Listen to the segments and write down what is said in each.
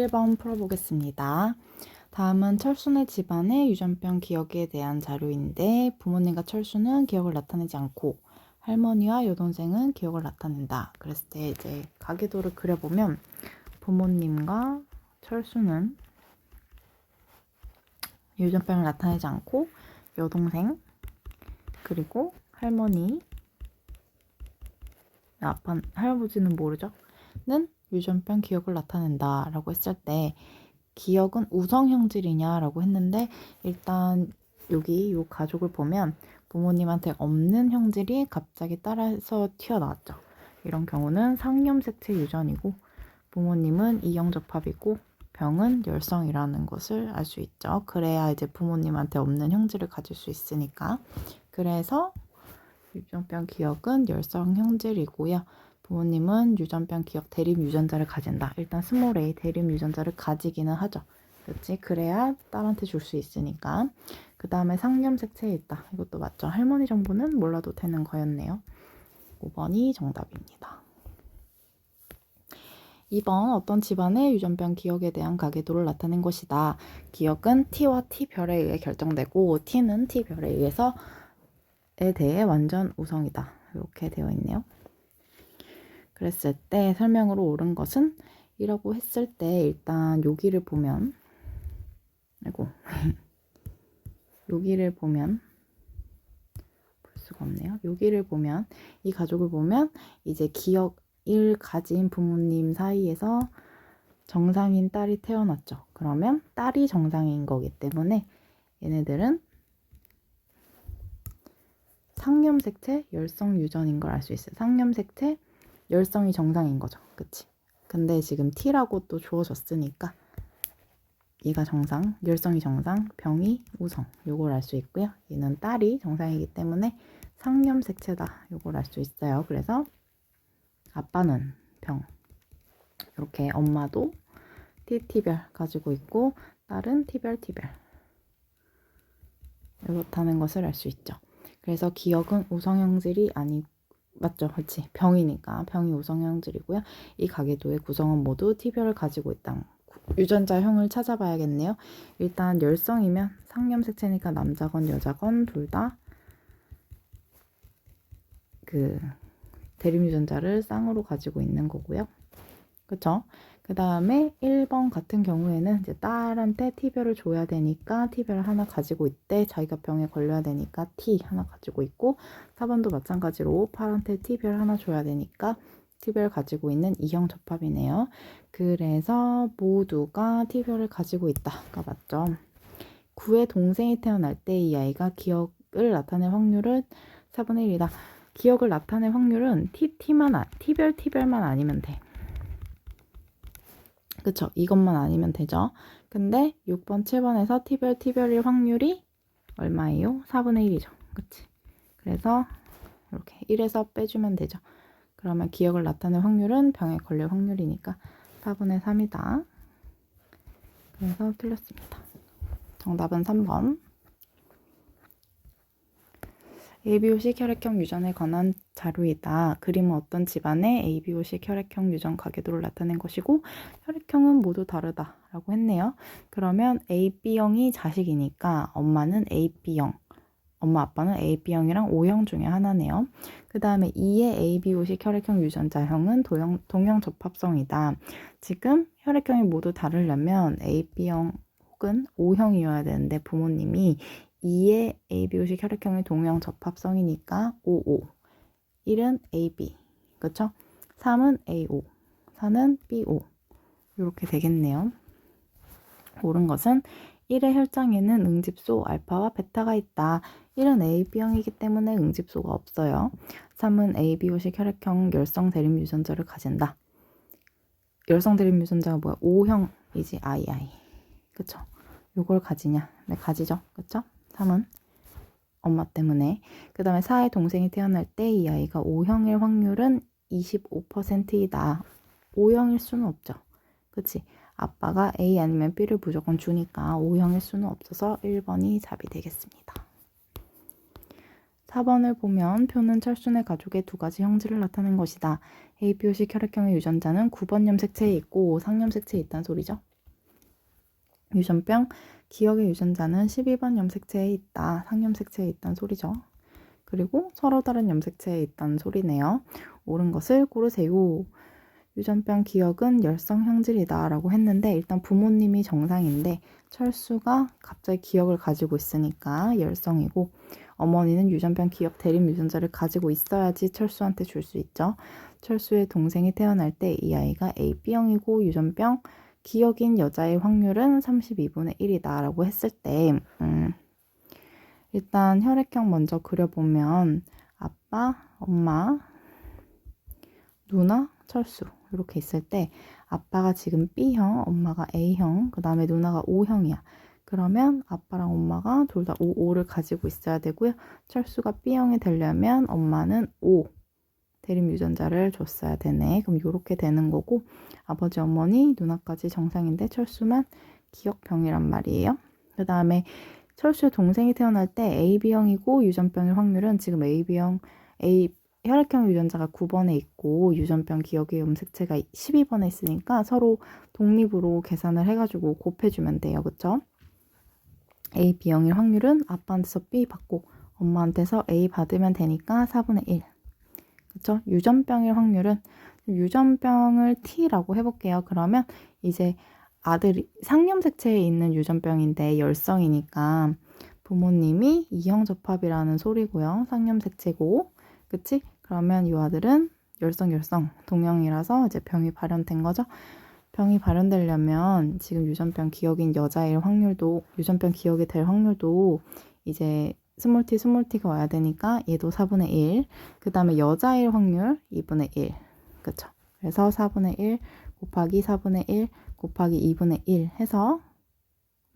1번 풀어보겠습니다. 다음은 철순의 집안의 유전병 기억에 대한 자료인데 부모님과 철순은 기억을 나타내지 않고 할머니와 여동생은 기억을 나타낸다. 그랬을 때 이제 가계도를 그려보면 부모님과 철수는 유전병을 나타내지 않고 여동생 그리고 할머니 아빠 할아버지는 모르죠? 는 유전병 기억을 나타낸다 라고 했을 때 기억은 우성 형질이냐 라고 했는데 일단 여기 요 가족을 보면 부모님한테 없는 형질이 갑자기 따라서 튀어나왔죠. 이런 경우는 상염색체 유전이고 부모님은 이형접합이고 병은 열성이라는 것을 알 수 있죠. 그래야 이제 부모님한테 없는 형질을 가질 수 있으니까. 그래서 유전병 기억은 열성 형질이고요. 부모님은 유전병 기억 대립 유전자를 가진다. 일단 스몰 a 대립 유전자를 가지기는 하죠. 그렇지? 그래야 딸한테 줄 수 있으니까. 그 다음에 상념색체에 있다. 이것도 맞죠. 할머니 정보는 몰라도 되는 거였네요. 5번이 정답입니다. 2번 어떤 집안의 유전병 기억에 대한 가계도를 나타낸 것이다. 기억은 T와 T별에 의해 결정되고 T는 T별에 의해서 에 대해 완전 우성이다. 이렇게 되어 있네요. 그랬을 때 설명으로 옳은 것은 이라고 했을 때 일단 여기를 보면 아이고 여기를 보면 볼 수가 없네요. 여기를 보면 이 가족을 보면 이제 기억을 가진 부모님 사이에서 정상인 딸이 태어났죠. 그러면 딸이 정상인 거기 때문에 얘네들은 상염색체 열성 유전인 걸 알 수 있어요. 상염색체 열성이 정상인 거죠. 그치? 근데 지금 T라고 또 주어졌으니까 얘가 정상, 열성이 정상, 병이 우성 요걸 알 수 있고요. 얘는 딸이 정상이기 때문에 상염색체다 요걸 알 수 있어요. 그래서 아빠는 병 이렇게 엄마도 TT별 가지고 있고 딸은 T별 T별 이렇다는 것을 알 수 있죠. 그래서 기억은 우성형질이 아니 맞죠, 그렇지? 병이니까 병이 우성형질이고요. 이 가계도의 구성은 모두 T별을 가지고 있다. 유전자형을 찾아봐야겠네요. 일단 열성이면 상염색체니까 남자건 여자건 둘 다 그 대립 유전자를 쌍으로 가지고 있는 거고요. 그쵸? 그 다음에 1번 같은 경우에는 이제 딸한테 T별을 줘야 되니까 T별 하나 가지고 있대. 자기가 병에 걸려야 되니까 T 하나 가지고 있고 4번도 마찬가지로 팔한테 T별 하나 줘야 되니까 T별 가지고 있는 이형 접합이네요. 그래서 모두가 T별을 가지고 있다가 맞죠. 9의 동생이 태어날 때 이 아이가 기억을 나타낼 확률은 4분의 1이다. 기억을 나타낼 확률은 T, T만, 아, T별, T별만 아니면 돼. 그쵸? 이것만 아니면 되죠. 근데 6번, 7번에서 T별, T별일 확률이 얼마예요? 4분의 1이죠. 그치? 그래서 이렇게 1에서 빼주면 되죠. 그러면 기억을 나타낼 확률은 병에 걸릴 확률이니까 4분의 3이다. 그래서 틀렸습니다. 정답은 3번. ABO식 혈액형 유전에 관한 자료이다. 그림은 어떤 집안의 ABO식 혈액형 유전 가계도를 나타낸 것이고 혈액형은 모두 다르다 라고 했네요. 그러면 AB형이 자식이니까 엄마는 AB형, 엄마 아빠는 AB형이랑 O형 중에 하나네요. 그 다음에 2의 ABO식 혈액형 유전자형은 도형, 동형 접합성이다. 지금 혈액형이 모두 다르려면 AB형 혹은 O형이어야 되는데 부모님이 2의 ABO식 혈액형의 동형 접합성이니까 55. 1은 AB. 그쵸? 3은 AO. 4는 BO. 이렇게 되겠네요. 옳은 것은 1의 혈장에는 응집소 알파와 베타가 있다. 1은 AB형이기 때문에 응집소가 없어요. 3은 ABO식 혈액형 열성 대립 유전자를 가진다. 열성 대립 유전자가 뭐야? O형이지, II. 그쵸? 요걸 가지냐? 네, 가지죠. 그쵸? 3은 엄마 때문에. 그 다음에 4의 동생이 태어날 때 이 아이가 O형일 확률은 25%이다. O형일 수는 없죠. 그치? 아빠가 A 아니면 B를 무조건 주니까 O형일 수는 없어서 1번이 답이 되겠습니다. 4번을 보면 표는 철순의 가족의 두 가지 형질을 나타낸 것이다. ABO식 혈액형의 유전자는 9번 염색체에 있고 상염색체에 있다는 소리죠. 유전병 기억의 유전자는 12번 염색체에 있다. 상염색체에 있다는 소리죠. 그리고 서로 다른 염색체에 있다는 소리네요. 옳은 것을 고르세요. 유전병 기억은 열성 형질이다 라고 했는데 일단 부모님이 정상인데 철수가 갑자기 기억을 가지고 있으니까 열성이고 어머니는 유전병 기억 대립 유전자를 가지고 있어야지 철수한테 줄 수 있죠. 철수의 동생이 태어날 때 이 아이가 AB형이고 유전병 기억인 여자의 확률은 32분의 1이다 라고 했을 때 음, 일단 혈액형 먼저 그려보면 아빠, 엄마, 누나, 철수 이렇게 있을 때 아빠가 지금 B형, 엄마가 A형, 그 다음에 누나가 O형이야. 그러면 아빠랑 엄마가 둘 다 O, O를 가지고 있어야 되고요. 철수가 B형이 되려면 엄마는 O 대립 유전자를 줬어야 되네. 그럼 이렇게 되는 거고 아버지, 어머니, 누나까지 정상인데 철수만 기억병이란 말이에요. 그 다음에 철수의 동생이 태어날 때 AB형이고 유전병일 확률은 지금 AB형, A 혈액형 유전자가 9번에 있고 유전병 기억의 염색체가 12번에 있으니까 서로 독립으로 계산을 해가지고 곱해주면 돼요. 그쵸? A, B형일 확률은 아빠한테서 B 받고 엄마한테서 A 받으면 되니까 4분의 1. 그쵸? 유전병일 확률은 유전병을 T라고 해볼게요. 그러면 이제 아들이 상염색체에 있는 유전병인데 열성이니까 부모님이 이형 접합이라는 소리고요. 상염색체고 그치? 그러면 이 아들은 열성 열성 동형이라서 이제 병이 발현된 거죠. 병이 발현되려면 지금 유전병 기억인 여자일 확률도 유전병 기억이 될 확률도 이제 스몰 t 스몰 t가 와야 되니까 얘도 4분의 1. 그 다음에 여자일 확률 2분의 1. 그쵸? 그래서 4분의 1 곱하기 4분의 1 곱하기 2분의 1 해서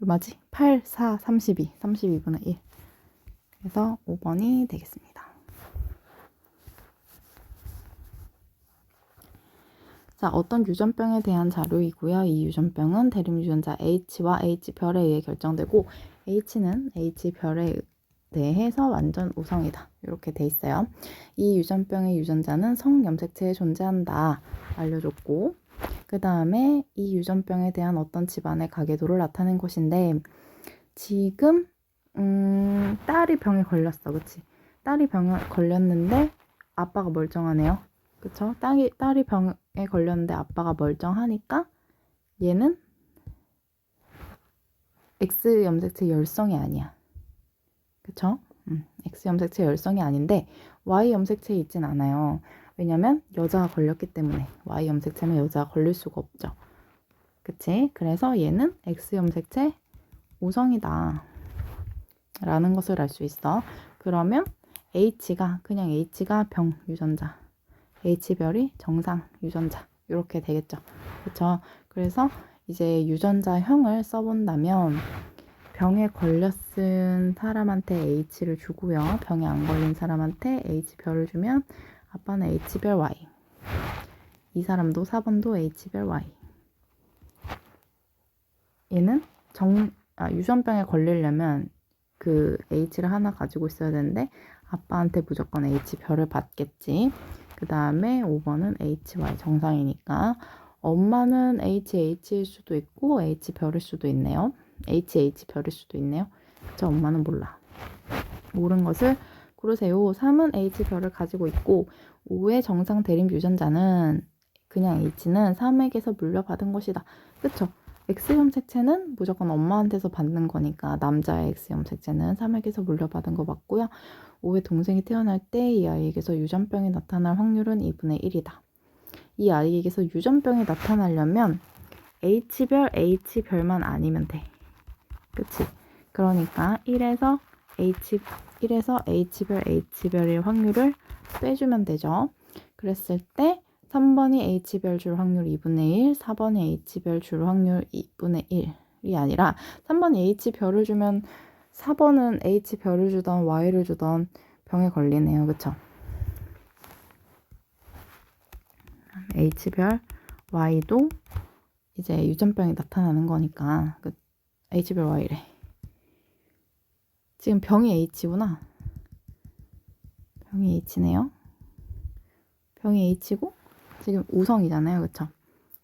얼마지? 8, 4, 32. 32분의 1. 그래서 5번이 되겠습니다. 자, 어떤 유전병에 대한 자료이고요. 이 유전병은 대립 유전자 H와 H별에 의해 결정되고 H는 H별에 대해서 완전 우성이다. 이렇게 돼 있어요. 이 유전병의 유전자는 성염색체에 존재한다. 알려줬고 그 다음에 이 유전병에 대한 어떤 집안의 가계도를 나타낸 것인데 지금 음, 딸이 병에 걸렸어. 그치? 딸이 병에 걸렸는데 아빠가 멀쩡하네요. 그쵸? 딸이, 딸이 병에 걸렸는데 아빠가 멀쩡하니까 얘는 X 염색체 열성이 아니야. 그쵸? 음, X 염색체 열성이 아닌데 Y 염색체에 있진 않아요. 왜냐면 여자가 걸렸기 때문에 Y 염색체는 여자가 걸릴 수가 없죠. 그치? 그래서 얘는 X 염색체 오성이다. 라는 것을 알 수 있어. 그러면 H가 그냥 H가 병 유전자. H별이 정상 유전자 이렇게 되겠죠. 그렇죠? 그래서 이제 유전자형을 써본다면 병에 걸렸은 사람한테 H를 주고요. 병에 안 걸린 사람한테 H별을 주면 아빠는 H별 Y. 이 사람도 4번도 H별 Y. 얘는 정, 아, 유전병에 걸리려면 그 H를 하나 가지고 있어야 되는데 아빠한테 무조건 H별을 받겠지. 그 다음에 5번은 HY 정상이니까 엄마는 HH일 수도 있고 H별일 수도 있네요. HH별일 수도 있네요. 저 엄마는 몰라. 옳은 것을 고르세요. 3은 H별을 가지고 있고 5의 정상 대립 유전자는 그냥 H는 3에게서 물려받은 것이다. 그쵸? X염 색체는 무조건 엄마한테서 받는 거니까 남자의 X염 색체는 3에게서 물려받은 거 맞고요. 5의 동생이 태어날 때 이 아이에게서 유전병이 나타날 확률은 2분의 1이다. 이 아이에게서 유전병이 나타나려면 H별, H별만 아니면 돼. 그치? 그러니까 1에서 H, 1에서 H별, H별의 확률을 빼주면 되죠. 그랬을 때 3번이 H별 줄 확률 2분의 1, 4번이 H별 줄 확률 2분의 1이 아니라 3번이 H별을 주면 4번은 H별을 주던 Y를 주던 병에 걸리네요. 그쵸? H별 Y도 이제 유전병이 나타나는 거니까 그 H별 Y래. 지금 병이 H구나. 병이 H네요. 병이 H고 지금 우성이잖아요. 그쵸?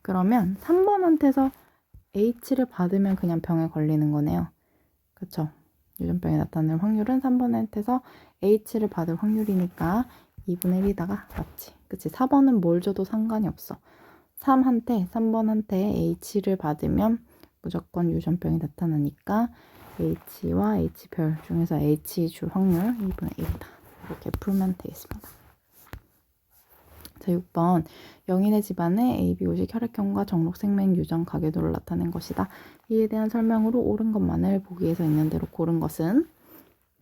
그러면 3번한테서 H를 받으면 그냥 병에 걸리는 거네요. 그쵸? 유전병이 나타날 확률은 3번한테서 H를 받을 확률이니까 2분의 1이다가 맞지. 그치? 4번은 뭘 줘도 상관이 없어. 3한테, 3번한테 H를 받으면 무조건 유전병이 나타나니까 H와 H별 중에서 H 줄 확률 2분의 1이다. 이렇게 풀면 되겠습니다. 자, 6번. 영인의 집안에 ABO식 혈액형과 정록생명 유전 가계도를 나타낸 것이다. 이에 대한 설명으로 옳은 것만을 보기에서 있는 대로 고른 것은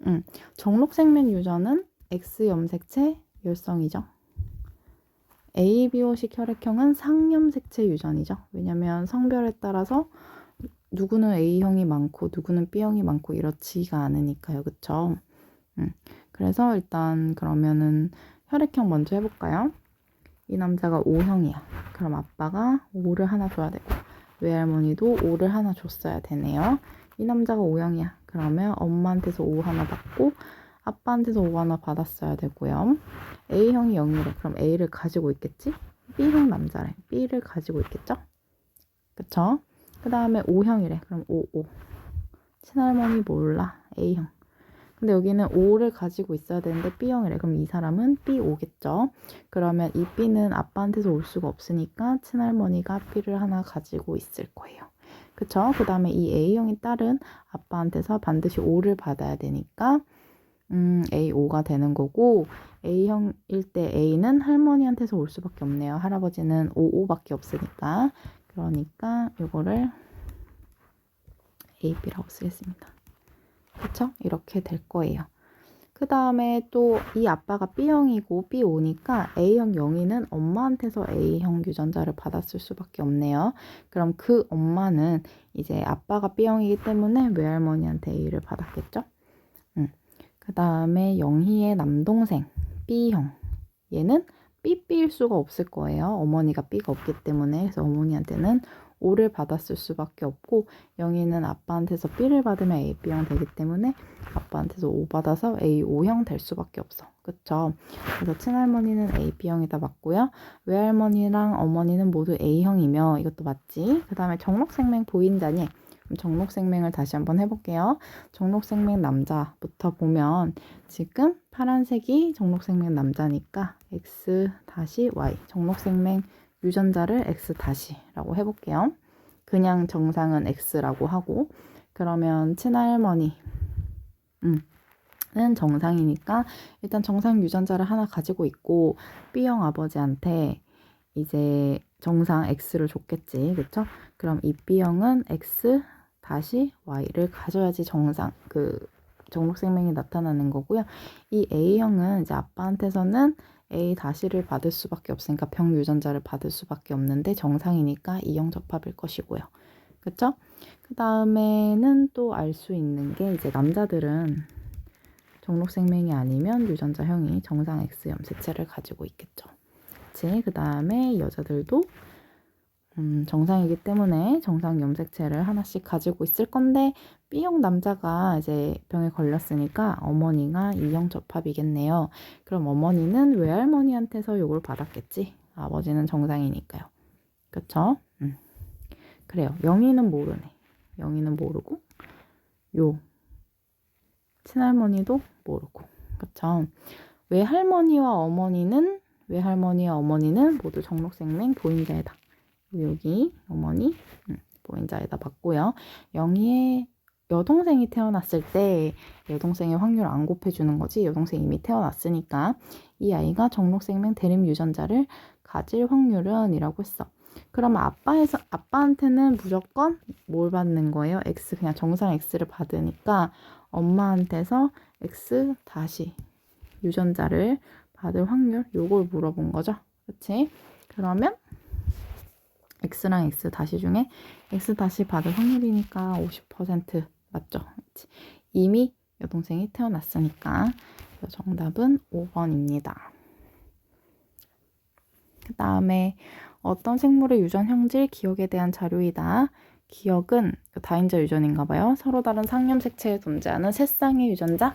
음, 정록생명 유전은 X 염색체 열성이죠. ABO식 혈액형은 상염색체 유전이죠. 왜냐면 성별에 따라서 누구는 A형이 많고 누구는 B형이 많고 이렇지가 않으니까요. 그쵸? 음, 그래서 일단 그러면은 혈액형 먼저 해볼까요? 이 남자가 O형이야. 그럼 아빠가 O를 하나 줘야 되고 외할머니도 O를 하나 줬어야 되네요. 이 남자가 O형이야. 그러면 엄마한테서 O 하나 받고 아빠한테서 O 하나 받았어야 되고요. A형이 0이래. 그럼 A를 가지고 있겠지? B형 남자래. B를 가지고 있겠죠? 그쵸? 그 다음에 O형이래. 그럼 O, O. 친할머니 몰라. A형. 근데 여기는 O를 가지고 있어야 되는데 B형이래. 그럼 이 사람은 B5겠죠? 그러면 이 B는 아빠한테서 올 수가 없으니까 친할머니가 B를 하나 가지고 있을 거예요. 그쵸? 그 다음에 이 A형의 딸은 아빠한테서 반드시 O를 받아야 되니까 음, A5가 되는 거고 A형일 때 A는 할머니한테서 올 수밖에 없네요. 할아버지는 55밖에 없으니까. 그러니까 이거를 AB라고 쓰겠습니다. 그쵸? 이렇게 될 거예요. 그 다음에 또 이 아빠가 B형이고 B5니까 A형 영희는 엄마한테서 A형 유전자를 받았을 수밖에 없네요. 그럼 그 엄마는 이제 아빠가 B형이기 때문에 외할머니한테 A를 받았겠죠? 음. 그 다음에 영희의 남동생 B형 얘는 B일 수가 없을 거예요. 어머니가 B가 없기 때문에 그래서 어머니한테는 O를 받았을 수밖에 없고 영희는 아빠한테서 B를 받으면 A, B형 되기 때문에 아빠한테서 O 받아서 A, O형 될 수밖에 없어. 그쵸? 그래서 친할머니는 A, B형이다 맞고요. 외할머니랑 어머니는 모두 A형이며 이것도 맞지? 그 다음에 정록생명 보인자니 그럼 정록생명을 다시 한번 해볼게요. 정록생명 남자부터 보면 지금 파란색이 정록생명 남자니까 X 다시 Y 정록생명 유전자를 X 다시라고 해볼게요. 그냥 정상은 X라고 하고 그러면 친할머니 음, 는 정상이니까 일단 정상 유전자를 하나 가지고 있고 B형 아버지한테 이제 정상 X를 줬겠지 그쵸? 그럼 이 B형은 X 다시 Y를 가져야지 정상 그 정록생명이 나타나는 거고요. 이 A형은 이제 아빠한테서는 A 다시를 받을 수밖에 없으니까 병 유전자를 받을 수밖에 없는데 정상이니까 이형 접합일 것이고요. 그쵸? 그 다음에는 또 알 수 있는 게 이제 남자들은 정록생명이 아니면 유전자형이 정상 X 염색체를 가지고 있겠죠. 그치? 그 다음에 여자들도 음, 정상이기 때문에 정상 염색체를 하나씩 가지고 있을 건데 B형 남자가 이제 병에 걸렸으니까 어머니가 E형 접합이겠네요. 그럼 어머니는 외할머니한테서 욕을 받았겠지. 아버지는 정상이니까요. 그쵸? 음. 그래요. 영희는 모르네. 영희는 모르고 요 친할머니도 모르고 그쵸? 외할머니와 어머니는 외할머니와 어머니는 모두 정록생명 보인자이다. 여기 어머니 음, 보인자에다 봤고요. 영희의 여동생이 태어났을 때 여동생의 확률 안 곱해주는 거지 여동생 이미 태어났으니까 이 아이가 정록생명 대림 유전자를 가질 확률은 이라고 했어. 그러면 아빠에서 아빠한테는 무조건 뭘 받는 거예요? X 그냥 정상 X를 받으니까 엄마한테서 X 다시 유전자를 받을 확률 요걸 물어본 거죠. 그렇지? 그러면 x랑 x 다시 중에 x 다시 받을 확률이니까 50% 맞죠? 이미 여동생이 태어났으니까 정답은 5번입니다. 그 다음에 어떤 생물의 유전 형질 기억에 대한 자료이다. 기억은 다인자 유전인가 봐요. 서로 다른 상염 색체에 존재하는 세 쌍의 유전자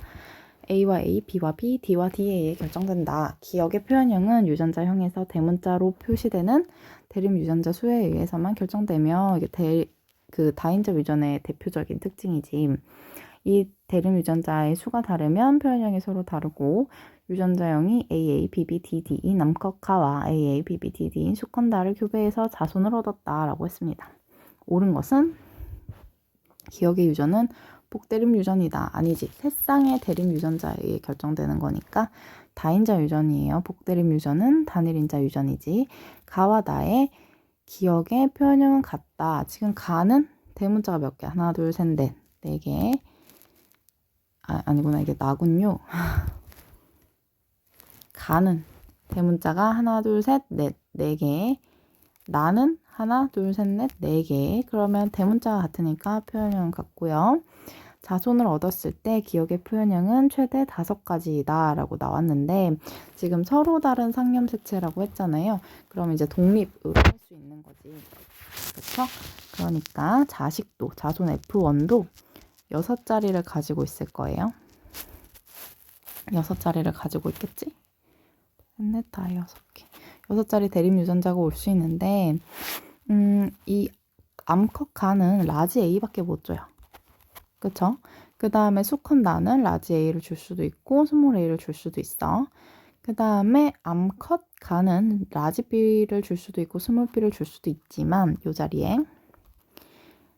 A와 A, B와 B, D와 D에 결정된다. 기억의 표현형은 유전자형에서 대문자로 표시되는 대립 유전자 수에 의해서만 결정되며 이게 대, 그 다인자 유전의 대표적인 특징이지. 이 대립 유전자의 수가 다르면 표현형이 서로 다르고 유전자형이 AA, BB, DD인 남컷카와 AA, BB, DD인 수컨다를 교배해서 자손을 얻었다라고 했습니다. 옳은 것은 기억의 유전은 복대립 유전이다. 아니지. 새쌍의 대립 유전자에 의해 결정되는 거니까 다인자 유전이에요. 복대립 유전은 단일인자 유전이지. 가와 나의 기억의 표현형은 같다. 지금 가는 대문자가 몇 개? 하나, 둘, 셋, 넷. 네 개. 아, 아니구나. 이게 나군요. 가는 대문자가 하나, 둘, 셋, 넷. 네 개. 나는 하나, 둘, 셋, 넷, 네 개. 그러면 대문자가 같으니까 표현형은 같고요. 자손을 얻었을 때 기억의 표현형은 최대 다섯 가지이다 라고 나왔는데 지금 서로 다른 상념색체라고 했잖아요. 그럼 이제 독립으로 할 수 있는 거지. 그렇죠? 그러니까 자식도 자손 F1도 여섯 자리를 가지고 있을 거예요. 여섯 자리를 가지고 있겠지? 넷, 다 여섯 개. 여섯 자리 대립 유전자가 올 수 있는데 음, 이 암컷 가는 라지 A밖에 못 줘요. 그쵸? 그 다음에 수컷 나는 라지 A를 줄 수도 있고 스몰 A를 줄 수도 있어. 그 다음에 암컷 가는 라지 B를 줄 수도 있고 스몰 B를 줄 수도 있지만 이 자리에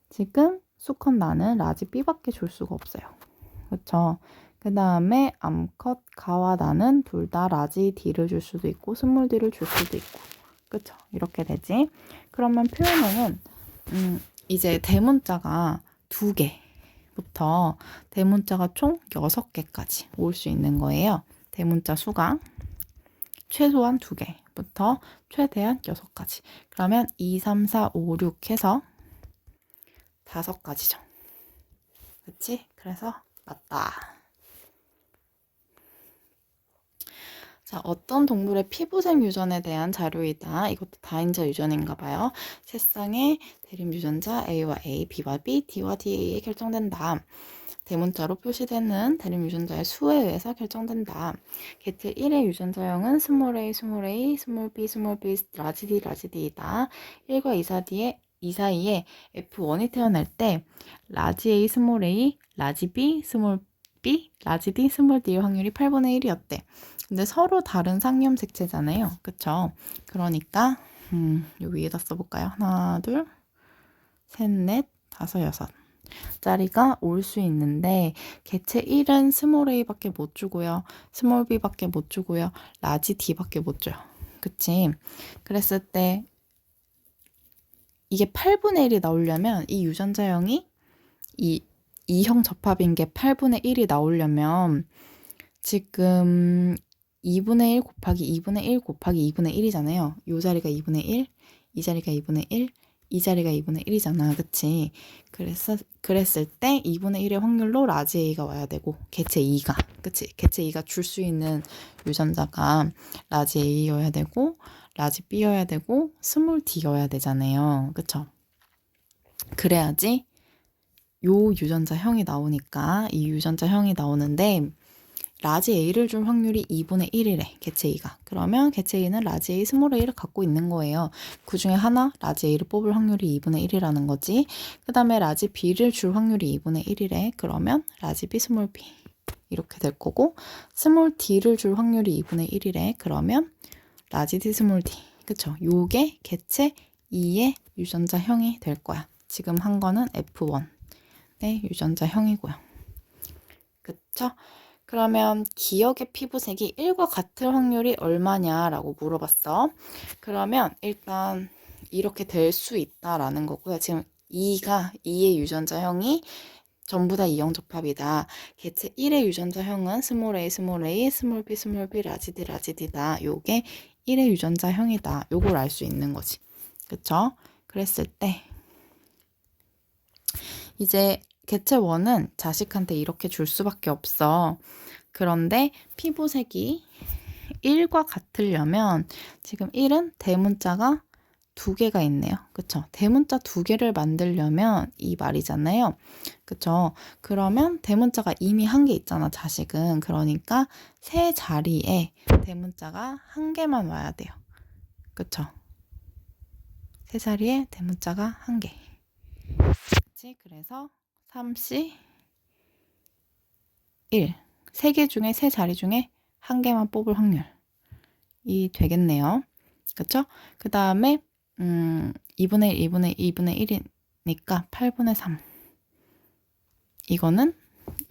지금 수컷 나는 라지 B밖에 줄 수가 없어요. 그쵸? 그 다음에 암컷 가와 나는 둘 다 라지 D를 줄 수도 있고 스몰 D를 줄 수도 있고 그쵸? 이렇게 되지. 그러면 표현형은 음, 이제 대문자가 두 개 부터 대문자가 총 여섯 개까지 올 수 있는 거예요. 대문자 수가 최소한 두 개부터 최대한 여섯 가지. 그러면 2, 3, 4, 5, 6 해서 다섯 가지죠. 그치? 그래서 맞다. 자, 어떤 동물의 피부색 유전에 대한 자료이다. 이것도 다인자 유전인가 봐요. 새쌍의 대립 유전자 A와 A, B와 B, D와 D에 결정된다. 대문자로 표시되는 대립 유전자의 수에 의해서 결정된다. 개체 1의 유전자형은 스몰 a, 스몰 a, 스몰 b, 스몰 b, 라지 d, 라지 d이다. 1과 2 사이에, 2 사이에 F1이 태어날 때 라지 a, 스몰 a, 라지 b, 스몰 b, 라지 d, 스몰 d의 확률이 8분의 1이었대. 근데 서로 다른 상념색체잖아요. 그쵸? 그러니까 음, 요 위에다 써볼까요? 하나, 둘, 셋, 넷, 다섯, 여섯. 짜리가 올 수 있는데 개체 1은 스몰 a밖에 못 주고요. 스몰 b밖에 못 주고요. 라지 d밖에 못 줘요. 그치? 그랬을 때 이게 8분의 1이 나오려면 이 유전자형이 이 2형 접합인 게 8분의 1이 나오려면 지금 2분의 1 곱하기 2분의 1 곱하기 2분의 1이잖아요. 요 자리가 2분의 1, 이 자리가 2분의 1, 이 자리가 2분의 1이잖아. 그치? 그래서, 그랬을 때 2분의 1의 확률로 라지 A가 와야 되고, 개체 2가. 그치? 개체 2가 줄 수 있는 유전자가 라지 A여야 되고, 라지 B여야 되고, 스몰 D여야 되잖아요. 그쵸? 그래야지 요 유전자 형이 나오니까 이 유전자 형이 나오는데 라지 A를 줄 확률이 2분의 1이래, 개체 A가. 그러면 개체 A는 라지 A, 스몰 A를 갖고 있는 거예요. 그 중에 하나, 라지 A를 뽑을 확률이 2분의 1이라는 거지. 그 다음에 라지 B를 줄 확률이 2분의 1이래. 그러면 라지 B, 스몰 B. 이렇게 될 거고, 스몰 D를 줄 확률이 2분의 1이래. 그러면 라지 D, 스몰 D. 그쵸? 요게 개체 2의 유전자 형이 될 거야. 지금 한 거는 F1 의 유전자 형이고요. 그쵸? 그러면 기억의 피부색이 1과 같을 확률이 얼마냐라고 물어봤어. 그러면 일단 이렇게 될 수 있다라는 거고요. 지금 2가 2의 유전자형이 전부 다 2형 접합이다. 개체 1의 유전자형은 스몰 a, 스몰 a, 스몰 b, 스몰 b, 라지 d, 라지 d다. 요게 1의 유전자형이다. 요걸 알 수 있는 거지. 그쵸? 그랬을 때 이제 개체 1은 자식한테 이렇게 줄 수밖에 없어. 그런데 피부색이 1과 같으려면 지금 1은 대문자가 두 개가 있네요. 그쵸? 대문자 두 개를 만들려면 이 말이잖아요. 그쵸? 그러면 대문자가 이미 한 개 있잖아, 자식은. 그러니까 세 자리에 대문자가 한 개만 와야 돼요. 그쵸? 세 자리에 대문자가 한 개. 그치? 그래서 3C 1. 세개 중에 세 자리 중에 한 개만 뽑을 확률이 되겠네요. 그쵸? 그 다음에 음, 2분의 1, 2분의 1, 2분의 1이니까 8분의 3. 이거는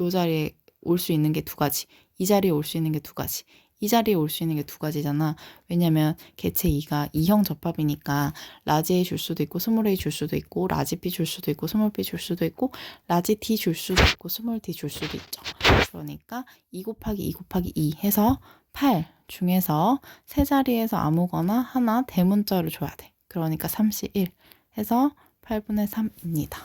요 자리에 올 수 있는 게 두 가지. 이 자리에 올 수 있는 게 두 가지. 이 자리에 올 수 있는 게 두 가지잖아. 왜냐면 개체 2가 2형 접합이니까 라지 A 줄 수도 있고 스몰 A 줄 수도 있고 라지 B 줄 수도 있고 스몰 B 줄 수도 있고 라지 D 줄 수도 있고 스몰 D 줄 수도 있죠. 그러니까 2 곱하기 2 곱하기 2 해서 8 중에서 세 자리에서 아무거나 하나 대문자를 줘야 돼. 그러니까 31 해서 8분의 3입니다.